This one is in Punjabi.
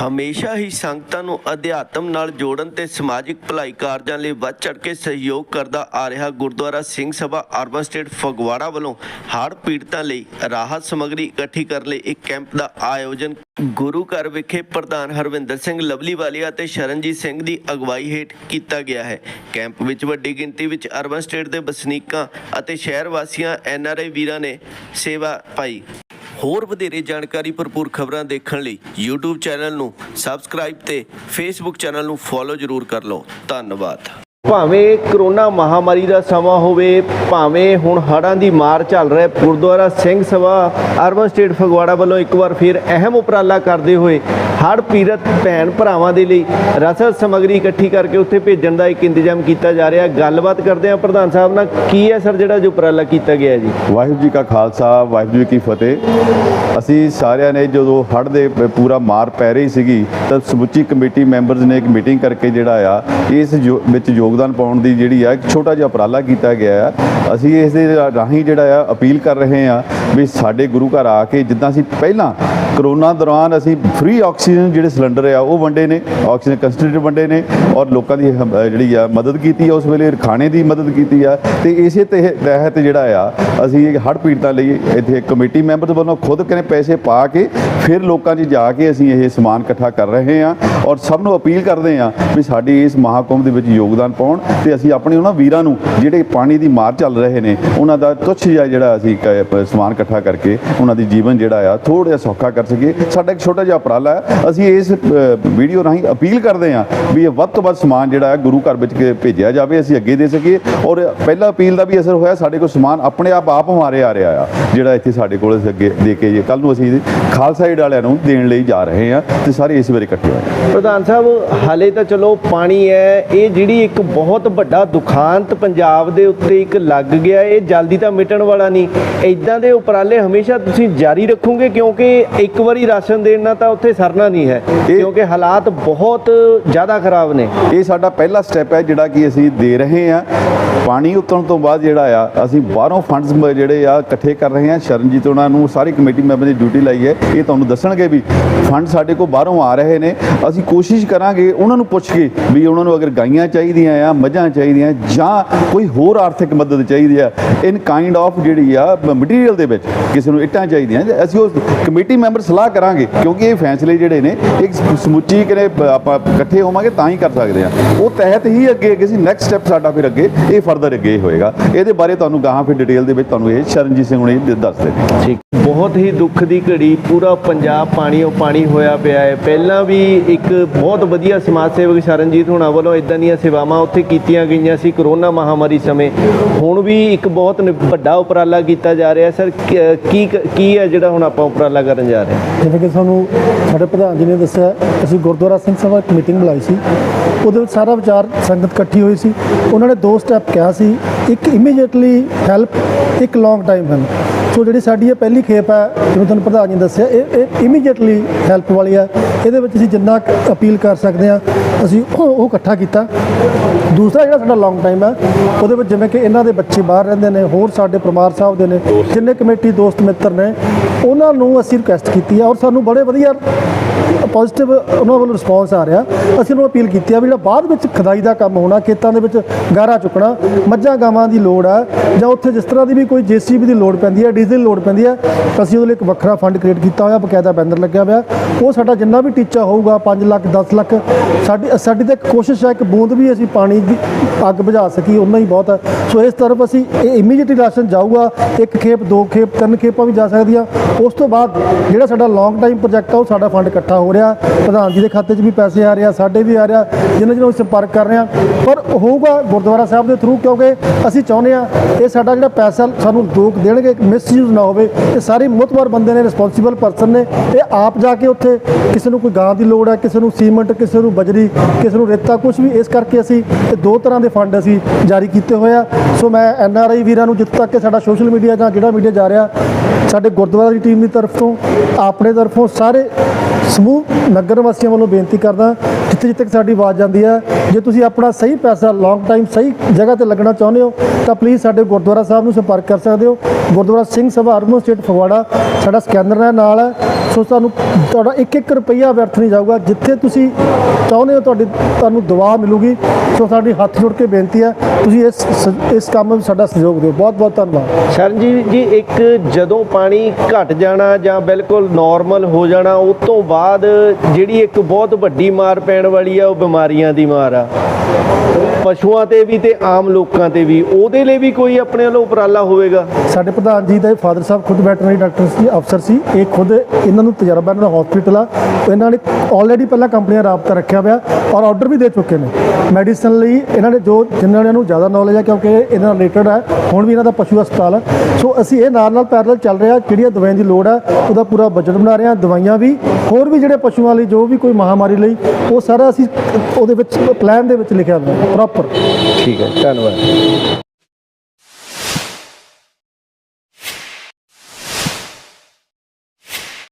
ਹਮੇਸ਼ਾ ਹੀ ਸੰਗਤਾਂ ਨੂੰ ਅਧਿਆਤਮ ਨਾਲ ਜੋੜਨ ਤੇ ਸਮਾਜਿਕ ਭਲਾਈ ਕਾਰਜਾਂ ਲਈ ਵੱਧ ਚੜ੍ਹ ਕੇ ਸਹਿਯੋਗ ਕਰਦਾ ਆ ਰਿਹਾ ਗੁਰਦੁਆਰਾ ਸਿੰਘ ਸਭਾ ਅਰਬਨ ਸਟੇਟ ਫਗਵਾੜਾ ਵੱਲੋਂ ਹੜ੍ਹ ਪੀੜਤਾਂ ਲਈ ਰਾਹਤ ਸਮੱਗਰੀ ਇਕੱਠੀ ਕਰਨ ਲਈ ਇੱਕ ਕੈਂਪ ਦਾ ਆਯੋਜਨ ਗੁਰੂ ਘਰ ਵਿਖੇ ਪ੍ਰਧਾਨ ਹਰਵਿੰਦਰ ਸਿੰਘ ਲਵਲੀਵਾਲੀਆ ਅਤੇ ਸ਼ਰਨਜੀਤ ਸਿੰਘ ਦੀ ਅਗਵਾਈ ਹੇਠ ਕੀਤਾ ਗਿਆ ਹੈ। ਕੈਂਪ ਵਿੱਚ ਵੱਡੀ ਗਿਣਤੀ ਵਿੱਚ ਅਰਬਨ ਸਟੇਟ ਦੇ ਵਸਨੀਕਾਂ ਅਤੇ ਸ਼ਹਿਰ ਵਾਸੀਆਂ ਐਨਆਰਆਈ ਵੀਰਾਂ ਨੇ ਸੇਵਾ ਪਾਈ। ਹੋਰ ਵਧੇਰੇ ਜਾਣਕਾਰੀ ਭਰਪੂਰ ਖਬਰਾਂ ਦੇਖਣ ਲਈ YouTube ਚੈਨਲ ਨੂੰ ਸਬਸਕ੍ਰਾਈਬ ਤੇ Facebook ਚੈਨਲ ਨੂੰ ਫੋਲੋ ਜ਼ਰੂਰ ਕਰ ਲਓ। ਧੰਨਵਾਦ। ਭਾਵੇਂ ਕਰੋਨਾ ਮਹਾਮਾਰੀ ਦਾ ਸਮਾਂ ਹੋਵੇ, ਭਾਵੇਂ ਹੁਣ ਹੜ੍ਹਾਂ ਦੀ ਮਾਰ ਚੱਲ ਰਿਹਾ, ਗੁਰਦੁਆਰਾ ਸਿੰਘ ਸਭਾ, ਅਰਬਨ ਸਟੇਟ ਫਗਵਾੜਾ ਵੱਲੋਂ ਇੱਕ ਵਾਰ ਫਿਰ ਅਹਿਮ ਉਪਰਾਲਾ ਕਰਦੇ ਹੋਏ ਹੜ੍ਹ ਪੀੜਤ ਭੈਣ ਭਰਾਵਾਂ ਦੇ ਲਈ ਰਸਦ ਸਮੱਗਰੀ ਇਕੱਠੀ ਕਰਕੇ ਉੱਥੇ ਭੇਜਣ ਦਾ ਇੱਕ ਇੰਤਜ਼ਾਮ ਕੀਤਾ ਜਾ ਰਿਹਾ। ਗੱਲਬਾਤ ਕਰਦੇ ਹਾਂ ਪ੍ਰਧਾਨ ਸਾਹਿਬ ਨਾਲ। ਕੀ ਹੈ ਸਰ ਜਿਹੜਾ ਜੋ ਉਪਰਾਲਾ ਕੀਤਾ ਗਿਆ ਜੀ? ਵਾਹਿਗੁਰੂ ਜੀ ਕਾ ਖਾਲਸਾ, ਵਾਹਿਗੁਰੂ ਜੀ ਕੀ ਫਤਿਹ। ਅਸੀਂ ਸਾਰਿਆਂ ਨੇ ਜਦੋਂ ਹੜ੍ਹ ਦੇ ਪੂਰਾ ਮਾਰ ਪੈ ਰਹੀ ਸੀਗੀ, ਤਾਂ ਸਮੁੱਚੀ ਕਮੇਟੀ ਮੈਂਬਰਸ ਨੇ ਇੱਕ ਮੀਟਿੰਗ ਕਰਕੇ ਜਿਹੜਾ ਆ, ਇਸ ਜੋ- ਵਿੱਚ ਯੋਗਦਾਨ ਪਾਉਣ ਦੀ ਜਿਹੜੀ ਆ, ਇੱਕ ਛੋਟਾ ਜਿਹਾ ਉਪਰਾਲਾ ਕੀਤਾ ਗਿਆ ਆ। ਅਸੀਂ ਇਸ ਦੇ ਰਾਹੀਂ ਜਿਹੜਾ ਆ, ਅਪੀਲ ਕਰ ਰਹੇ ਆ ਵੀ ਸਾਡੇ ਗੁਰੂ ਘਰ ਆ ਕੇ ਜਿੱਦਾਂ ਅਸੀਂ ਪਹਿਲਾਂ ਕਰੋਨਾ ਦੌਰਾਨ ਅਸੀਂ ਫ੍ਰੀ ਆਕਸੀਜਨ ਜਿਹੜੇ ਸਿਲੰਡਰ ਆ, ਉਹ ਵੰਡੇ ਨੇ ਆਕਸੀਜਨ ਕੰਸਟਰੇਟਰ ਵੰਡੇ ਨੇ ਔਰ ਲੋਕਾਂ ਦੀ ਹਮ- ਜਿਹੜੀ ਆ, ਮਦਦ ਕੀਤੀ ਆ ਉਸ ਵੇਲੇ, ਖਾਣੇ ਦੀ ਮਦਦ ਕੀਤੀ ਆ ਤੇ ਇਸੇ ਤੇ ਤਹਿਤ ਜਿਹੜਾ ਆ, ਅਸੀਂ ਇਹ ਹੜ੍ਹ ਪੀੜਤਾਂ ਲਈ ਇੱਥੇ ਕਮੇਟੀ ਮੈਂਬਰਸ ਵੱਲੋਂ ਖੁਦ ਕਿਨੇ ਪੈਸੇ ਪਾ ਕੇ ਫਿਰ ਲੋਕਾਂ 'ਚ ਜਾ ਕੇ ਅਸੀਂ ਇਹ ਸਮਾਨ ਇਕੱਠਾ ਕਰ ਰਹੇ ਹਾਂ ਔਰ ਸਭ ਨੂੰ ਅਪੀਲ ਕਰਦੇ ਹਾਂ ਵੀ ਸਾਡੀ ਇਸ ਮਹਾਕੁੰਭ ਦੇ ਵਿੱਚ ਯੋਗਦਾਨ ਪਾਉਣ ਤੇ ਅਸੀਂ ਆਪਣੇ ਉਹਨਾਂ ਵੀਰਾਂ ਨੂੰ ਜਿਹੜੇ ਪਾਣੀ ਦੀ ਮਾਰ ਚੱਲ ਰਹੇ ਨੇ, ਉਹਨਾਂ ਦਾ ਤੁੱਛ ਜਿਹਾ ਜਿਹੜਾ ਅਸੀਂ ਕ- ਸਮਾਨ ਇਕੱਠਾ ਕਰਕੇ ਉਹਨਾਂ ਦੀ ਜੀਵਨ ਜਿਹੜਾ ਆ ਥੋੜਾ ਜਿਹਾ ਸੌਖਾ ਕਰ ਸਕੀਏ। ਸਾਡਾ ਇੱਕ ਛੋਟਾ ਜਿਹਾ ਉਪਰਾਲਾ ਹੈ। ਅਸੀਂ ਇਸ ਵੀਡੀਓ ਰਾਹੀਂ ਅਪੀਲ ਕਰਦੇ ਹਾਂ ਵੀ ਇਹ ਵੱਧ ਤੋਂ ਵੱਧ ਸਮਾਨ ਜਿਹੜਾ ਹੈ ਗੁਰੂ ਘਰ ਵਿੱਚ ਭੇਜਿਆ ਜਾਵੇ, ਅਸੀਂ ਅੱਗੇ ਦੇ ਸਕੀਏ। ਔਰ ਪਹਿਲਾ ਅਪੀਲ ਦਾ ਵੀ ਅਸਰ ਹੋਇਆ, ਸਾਡੇ ਕੋਲ ਸਮਾਨ ਆਪਣੇ ਆਪ ਆਪ ਮਾਰੇ ਆ ਰਿਹਾ ਆ, ਜਿਹੜਾ ਇੱਥੇ ਸਾਡੇ ਕੋਲ ਅਸੀਂ ਅੱਗੇ ਦੇ ਕੇ ਕੱਲ ਨੂੰ ਅਸੀਂ ਖਾਲਸਾ ਏਡ ਵਾਲਿਆਂ ਨੂੰ ਦੇਣ ਲਈ ਜਾ ਰਹੇ ਹਾਂ ਤੇ ਸਾਰੇ ਇਸ ਵੇਲੇ ਇਕੱਠੇ ਹੋਏ ਪ੍ਰਧਾਨ ਸਾਹਿਬ, ਹਾਲੇ ਤਾਂ ਚਲੋ ਪਾਣੀ ਹੈ। ਇਹ ਜਿਹੜੀ ਇੱਕ ਬਹੁਤ ਵੱਡਾ ਦੁਖਾਂਤ ਪੰਜਾਬ ਦੇ ਉੱਤੇ ਇੱਕ ਲੱਗ ਗਿਆ। ਇਹ ਜਲਦੀ ਤਾਂ ਮਿਟਣ ਵਾਲਾ ਨਹੀਂ। ਇਦਾਂ ਦੇ ਉਪਰਾਲੇ ਹਮੇਸ਼ਾ ਤੁਸੀਂ ਜਾਰੀ ਰੱਖੋਗੇ ਕਿਉਂਕਿ ਇੱਕ ਵਾਰੀ ਰਾਸ਼ਨ ਦੇਣ ਨਾਲ ਤਾਂ ਉੱਥੇ ਸਰਨਾ ਨਹੀਂ ਹੈ ਕਿਉਂਕਿ ਹਾਲਾਤ ਬਹੁਤ ਜ਼ਿਆਦਾ ਖਰਾਬ ਨੇ। ਇਹ ਸਾਡਾ ਪਹਿਲਾ ਸਟੈਪ ਹੈ ਜਿਹੜਾ ਕਿ ਅਸੀਂ ਦੇ ਰਹੇ ਹਾਂ। ਪਾਣੀ ਉਤਰਨ ਤੋਂ ਬਾਅਦ ਜਿਹੜਾ ਆ ਅਸੀਂ ਬਾਹਰੋਂ ਫੰਡਸ ਜਿਹੜੇ ਆ ਇਕੱਠੇ ਕਰ ਰਹੇ ਹਾਂ। ਸ਼ਰਨਜੀਤ ਉਹਨਾਂ ਨੂੰ ਸਾਰੀ ਕਮੇਟੀ ਮੈਂਬਰ ਦੀ ਡਿਊਟੀ ਲਾਈ ਹੈ। ਇਹ ਤੁਹਾਨੂੰ ਦੱਸਣਗੇ ਵੀ ਫੰਡ ਸਾਡੇ ਕੋਲ ਬਾਹਰੋਂ ਆ ਰਹੇ ਨੇ। ਅਸੀਂ ਕੋਸ਼ਿਸ਼ ਕਰਾਂਗੇ ਉਹਨਾਂ ਨੂੰ ਪੁੱਛ ਕੇ ਵੀ ਉਹਨਾਂ ਨੂੰ ਅਗਰ ਗਾਈਆਂ ਚਾਹੀਦੀਆਂ ਆ ਮੱਝਾਂ ਚਾਹੀਦੀਆਂ ਜਾਂ ਕੋਈ ਹੋਰ ਆਰਥਿਕ ਮਦਦ ਚਾਹੀਦੀ ਆ। ਇਨ ਕਾਈਂਡ ਆਫ ਜਿਹੜੀ ਆ ਮਟੀਰੀਅਲ ਦੇ ਵਿੱਚ ਕਿਸੇ ਨੂੰ ਇੱਟਾਂ ਚਾਹੀਦੀਆਂ। ਅਸੀਂ ਉਹ ਕਮੇਟੀ ਮੈਂਬਰ ਸਲਾਹ ਕਰਾਂਗੇ, ਕਿਉਂਕਿ ਇਹ ਫੈਸਲੇ ਜਿਹੜੇ ਨੇ, ਇੱਕ ਸਮੁੱਚੀ ਕਿਨੇ ਆਪਾਂ ਇਕੱਠੇ ਹੋਵਾਂਗੇ, ਤਾਂ ਹੀ ਕਰ ਸਕਦੇ ਆ ਉਹ ਤਹਿਤ ਹੀ ਅੱਗੇ ਅੱਗੇ ਸੀ ਨੈਕਸਟ ਸਟੈਪ ਸਾਡਾ ਫਿਰ ਅੱਗੇ, ਇਹ ਫਰਦਰ ਅੱਗੇ ਹੋਏਗਾ। ਇਹਦੇ ਬਾਰੇ ਤੁਹਾਨੂੰ ਗਾਹਾਂ ਫਿਰ ਡਿਟੇਲ ਦੇ ਵਿੱਚ ਤੁਹਾਨੂੰ ਇਹ ਸ਼ਰਨਜੀਤ ਸਿੰਘ ਹੁਣੇ ਦੱਸ ਦੇਣਗੇ। ਠੀਕ। ਬਹੁਤ ਹੀ ਦੁੱਖ ਦੀ ਘੜੀ, ਪੂਰਾ ਪੰਜਾਬ ਪਾਣੀਓ ਪਾਣੀ ਹੋਇਆ ਪਿਆ ਹੈ। ਪਹਿਲਾਂ ਵੀ ਇੱਕ ਬਹੁਤ ਵਧੀਆ ਸਮਾਜ ਸੇਵਕ ਸ਼ਰਨਜੀਤ ਹੋਣਾ ਵੱਲੋਂ ਇਦਾਂ ਦੀਆਂ ਸੇਵਾਵਾਂ ਉੱਥੇ ਕੀਤੀਆਂ ਗਈਆਂ ਸੀ, ਕਰੋਨਾ ਮਹਾਮਾਰੀ ਸਮੇਂ। ਹੁਣ ਵੀ ਇੱਕ ਬਹੁਤ ਵੱਡਾ ਉਪਰਾਲਾ ਕੀਤਾ ਜਾ ਰਿਹਾ। ਸਰ, ਕੀ ਕੀ ਹੈ ਜਿਹੜਾ ਹੁਣ ਆਪਾਂ ਉਪਰਾਲਾ ਕਰਨ ਜਾ ਰਹੇ। ਹਾਂ ਜਿਵੇਂ ਕਿ ਸਾਨੂੰ ਸਾਡੇ ਪ੍ਰਧਾਨ ਜੀ ਨੇ ਦੱਸਿਆ, ਅਸੀਂ ਗੁਰਦੁਆਰਾ ਸਿੰਘ ਸਭਾ ਇੱਕ ਮੀਟਿੰਗ ਬੁਲਾਈ ਸੀ। ਉਹਦੇ ਵਿੱਚ ਸਾਰਾ ਵਿਚਾਰ ਸੰਗਤ ਇਕੱਠੀ ਹੋਈ ਸੀ। ਉਹਨਾਂ ਨੇ ਦੋ ਸਟੈਪ ਕਿਹਾ ਸੀ। ਇੱਕ ਇਮੀਡੀਏਟਲੀ ਹੈਲਪ ਇੱਕ ਲੌਂਗ ਟਾਈਮ ਹਨ। ਸੋ ਜਿਹੜੀ ਸਾਡੀ ਇਹ ਪਹਿਲੀ ਖੇਪ ਹੈ, ਜਿਵੇਂ ਤੁਹਾਨੂੰ ਪ੍ਰਧਾਨ ਜੀ ਨੇ ਦੱਸਿਆ, ਇਹ ਇਹ ਇਮੀਡੀਏਟਲੀ ਹੈਲਪ ਵਾਲੀ ਹੈ। ਇਹਦੇ ਵਿੱਚ ਅਸੀਂ ਜਿੰਨਾ ਅਪੀਲ ਕਰ ਸਕਦੇ ਹਾਂ, ਅਸੀਂ ਉਹ ਉਹ ਇਕੱਠਾ ਕੀਤਾ। ਦੂਸਰਾ ਜਿਹੜਾ ਸਾਡਾ ਲੌਂਗ ਟਾਈਮ ਹੈ, ਉਹਦੇ ਵਿੱਚ ਜਿਵੇਂ ਕਿ ਇਹਨਾਂ ਦੇ ਬੱਚੇ ਬਾਹਰ ਰਹਿੰਦੇ ਨੇ, ਹੋਰ ਸਾਡੇ ਪਰਮਾਰ ਸਾਹਿਬ ਦੇ ਨੇ, ਜਿੰਨੇ ਕਮੇਟੀ ਦੋਸਤ ਮਿੱਤਰ ਨੇ, ਉਹਨਾਂ ਨੂੰ ਅਸੀਂ ਰਿਕੁਐਸਟ ਕੀਤੀ ਹੈ ਔਰ ਸਾਨੂੰ ਬੜੇ ਵਧੀਆ ਪੋਜ਼ਿਟਿਵ ਉਹਨਾਂ ਵੱਲੋਂ ਰਿਸਪੌਂਸ ਆ ਰਿਹਾ। ਅਸੀਂ ਉਹਨੂੰ ਅਪੀਲ ਕੀਤੀ ਆ ਵੀ ਜਿਹੜਾ ਬਾਅਦ ਵਿੱਚ ਖਦਾਈ ਦਾ ਕੰਮ ਹੋਣਾ, ਖੇਤਾਂ ਦੇ ਵਿੱਚ ਗਾਰਾ ਚੁੱਕਣਾ, ਮੱਝਾਂ ਗਾਵਾਂ ਦੀ ਲੋੜ ਆ ਜਾਂ ਉੱਥੇ ਜਿਸ ਤਰ੍ਹਾਂ ਦੀ ਵੀ ਕੋਈ ਜੀਸੀਬੀ ਦੀ ਲੋੜ ਪੈਂਦੀ ਹੈ ਡੀਜ਼ਲ ਦੀ ਲੋੜ ਪੈਂਦੀ ਹੈ ਅਸੀਂ ਉਹਦੇ ਲਈ ਇੱਕ ਵੱਖਰਾ ਫੰਡ ਕ੍ਰੀਏਟ ਕੀਤਾ ਹੋਇਆ, ਬਕਾਇਦਾ ਬੈਨਰ ਲੱਗਿਆ ਹੋਇਆ। ਉਹ ਸਾਡਾ ਜਿੰਨਾ ਵੀ ਟੀਚਾ ਹੋਊਗਾ 5 ਲੱਖ 10 ਲੱਖ, ਸਾਡੀ ਸਾਡੀ ਤਾਂ ਇੱਕ ਕੋਸ਼ਿਸ਼ ਹੈ ਕਿ ਬੂੰਦ ਵੀ ਅਸੀਂ ਪਾਣੀ ਦੀ ਅੱਗ ਬੁਝਾ ਸਕੀ ਉਨਾ ਹੀ ਬਹੁਤ ਹੈ ਸੋ ਇਸ ਤਰਫ ਅਸੀਂ ਇਹ ਇਮੀਡੀਏਟਲੀ ਰਾਸ਼ਨ ਜਾਊਗਾ, ਇੱਕ ਖੇਪ, ਦੋ ਖੇਪ, ਤਿੰਨ ਖੇਪਾਂ ਵੀ ਜਾ ਸਕਦੀਆਂ। ਉਸ ਤੋਂ ਬਾਅਦ ਜਿਹੜਾ ਸਾਡਾ ਲੌਂਗ ਟਾਈਮ ਪ੍ਰੋਜੈਕਟ ਆ, ਉਹ ਸਾਡਾ ਫੰਡ ਇਕੱਠਾ ਹੋ ਰਿਹਾ। ਪ੍ਰਧਾਨ ਜੀ ਦੇ ਖਾਤੇ 'ਚ ਵੀ ਪੈਸੇ ਆ ਰਹੇ ਆ, ਸਾਡੇ ਵੀ ਆ ਰਿਹਾ ਜਿਨ੍ਹਾਂ ਜਿਹਨਾਂ ਅਸੀਂ ਸੰਪਰਕ ਕਰ ਰਹੇ ਆ। ਪਰ ਹੋਊਗਾ ਗੁਰਦੁਆਰਾ ਸਾਹਿਬ ਦੇ ਥਰੂ ਕਿਉਂਕਿ ਅਸੀਂ ਚਾਹੁੰਦੇ ਆ, ਇਹ ਸਾਡਾ ਜਿਹੜਾ ਪੈਸਾ ਸਾਨੂੰ ਲੋਕ ਦੇਣਗੇ ਮਿਸਯੂਜ਼ ਨਾ ਹੋਵੇ। ਇਹ ਸਾਰੇ ਮੁਤਬਰ ਬੰਦੇ ਨੇ ਰਿਸਪੌਂਸਿਬਲ ਪਰਸਨ ਨੇ, ਇਹ ਆਪ ਜਾ ਕੇ ਉੱਥੇ ਕਿਸੇ ਨੂੰ ਕੋਈ ਗਾਂ ਦੀ ਲੋੜ ਹੈ, ਕਿਸੇ ਨੂੰ ਸੀਮੈਂਟ, ਕਿਸੇ ਨੂੰ ਬਜਰੀ, ਕਿਸੇ ਨੂੰ ਰੇਤਾ ਕੁਝ ਵੀ ਇਸ ਕਰਕੇ ਅਸੀਂ ਇਹ ਦੋ ਤਰ੍ਹਾਂ ਦੇ ਫੰਡ ਅਸੀਂ ਜਾਰੀ ਕੀਤੇ ਹੋਏ ਆ। ਸੋ ਮੈਂ ਐਨ ਆਰ ਆਈ ਵੀਰਾਂ ਨੂੰ ਜਿੱਥੇ ਤੱਕ ਕਿ ਸਾਡਾ ਸੋਸ਼ਲ ਮੀਡੀਆ ਜਾਂ ਜਿਹੜਾ ਮੀਡੀਆ ਜਾ ਰਿਹਾ, ਸਾਡੇ ਗੁਰਦੁਆਰਾ ਦੀ ਟੀਮ ਦੀ ਤਰਫੋਂ, ਆਪਣੇ ਤਰਫੋਂ ਸਾਰੇ ਸਮੂਹ ਨਗਰ ਵਾਸੀਆਂ ਵੱਲੋਂ ਬੇਨਤੀ ਕਰਦਾ ਜਿੱਥੇ ਜਿੱਥੇ ਸਾਡੀ ਆਵਾਜ਼ ਜਾਂਦੀ ਹੈ, ਜੇ ਤੁਸੀਂ ਆਪਣਾ ਸਹੀ ਪੈਸਾ ਲੌਂਗ ਟਾਈਮ ਸਹੀ ਜਗ੍ਹਾ ਤੇ ਲੱਗਣਾ ਚਾਹੁੰਦੇ ਹੋ, ਤਾਂ ਪਲੀਜ਼ ਸਾਡੇ ਗੁਰਦੁਆਰਾ ਸਾਹਿਬ ਨੂੰ ਸੰਪਰਕ ਕਰ ਸਕਦੇ ਹੋ। ਗੁਰਦੁਆਰਾ ਸਿੰਘ ਸਭਾ ਅਰਮਨ ਸਟੇਟ ਫਗਵਾੜਾ, ਸਾਡਾ ਸਕੈਨਰ ਹੈ, ਨਾਲ ਹੈ। ਸੋ ਸਾਨੂੰ ਤੁਹਾਡਾ ਇੱਕ ਇੱਕ ਰੁਪਈਆ ਵਿਅਰਥ ਨਹੀਂ ਜਾਊਗਾ। ਜਿੱਥੇ ਤੁਸੀਂ ਚਾਹੁੰਦੇ ਹੋ ਤੁਹਾਡੀ ਤੁਹਾਨੂੰ ਦੁਆ ਮਿਲੂਗੀ। ਸੋ ਸਾਡੀ ਹੱਥ ਜੋੜ ਕੇ ਬੇਨਤੀ ਹੈ, ਤੁਸੀਂ ਇਸ ਸ- ਇਸ ਕੰਮ ਵਿੱਚ ਸਾਡਾ ਸਹਿਯੋਗ ਦਿਓ। ਬਹੁਤ ਬਹੁਤ ਧੰਨਵਾਦ। ਸ਼ਰਨਜੀਤ ਜੀ, ਇੱਕ ਜਦੋਂ ਪਾਣੀ ਘਟ ਜਾਣਾ ਜਾਂ ਬਿਲਕੁਲ ਨਾਰਮਲ ਹੋ ਜਾਣਾ, ਉਸ ਤੋਂ ਬਾਅਦ ਜਿਹੜੀ ਇੱਕ ਬਹੁਤ ਵੱਡੀ ਮਾਰ ਪੈਣ ਵਾਲੀ ਆ, ਉਹ ਬਿਮਾਰੀਆਂ ਦੀ ਮਾਰ ਆ। ਪਸ਼ੂਆਂ ਤੇ ਵੀ ਤੇ ਆਮ ਲੋਕਾਂ ਤੇ ਵੀ, ਉਹਦੇ ਲਈ ਵੀ ਕੋਈ ਆਪਣੇ ਵੱਲੋਂ ਉਪਰਾਲਾ ਹੋਵੇਗਾ? ਸਾਡੇ ਪ੍ਰਧਾਨ ਜੀ ਦੇ ਫਾਦਰ ਸਾਹਿਬ ਖੁਦ ਵੈਟਰਨਰੀ ਡਾਕਟਰ ਸੀ, ਅਫਸਰ ਸੀ, ਇਹ ਖੁਦ ਇਹਨਾਂ ਨੂੰ ਤਜਰਬਾ ਇਹਨਾਂ ਦਾ ਹਸਪੀਟਲ ਆ। ਇਹਨਾਂ ਨੇ ਆਲਰੇਡੀ ਪਹਿਲਾਂ ਕੰਪਨੀਆਂ ਰਾਬਤਾ ਰੱਖਿਆ ਹੋਇਆ ਔਰ ਆਰਡਰ ਵੀ ਦੇ ਚੁੱਕੇ ਨੇ। ਮੈਡੀਸਨ ਲਈ ਇਹਨਾਂ ਨੇ ਜੋ ਜਿਨ੍ਹਾਂ ਨੂੰ ਜ਼ਿਆਦਾ ਨੌਲੇਜ ਹੈ ਕਿਉਂਕਿ ਇਹਨਾਂ ਨਾਲ ਰਿਲੇਟਡ ਹੈ ਹੁਣ ਵੀ ਇਹਨਾਂ ਦਾ ਪਸ਼ੂ ਹਸਪਤਾਲ ਹੈ ਸੋ ਅਸੀਂ ਇਹ ਨਾਲ ਨਾਲ ਪੈਰਲਲ ਚੱਲ ਰਿਹਾ, ਕਿਹੜੀਆਂ ਦਵਾਈਆਂ ਦੀ ਲੋੜ ਹੈ ਉਹਦਾ ਪੂਰਾ ਬਜਟ ਬਣਾ ਰਹੇ ਹਾਂ ਦਵਾਈਆਂ ਵੀ, ਹੋਰ ਵੀ ਜਿਹੜੇ ਪਸ਼ੂਆਂ ਲਈ ਜੋ ਵੀ ਕੋਈ ਮਹਾਮਾਰੀ ਲਈ, ਉਹ ਸਾਰਾ ਅਸੀਂ ਉਹਦੇ ਵਿੱਚ ਪਲਾਨ ਦੇ ਵਿੱਚ ਲਿਖਿਆ ਹੋਇਆ ਪ੍ਰੋਪਰ ਠੀਕ ਹੈ ਧੰਨਵਾਦ।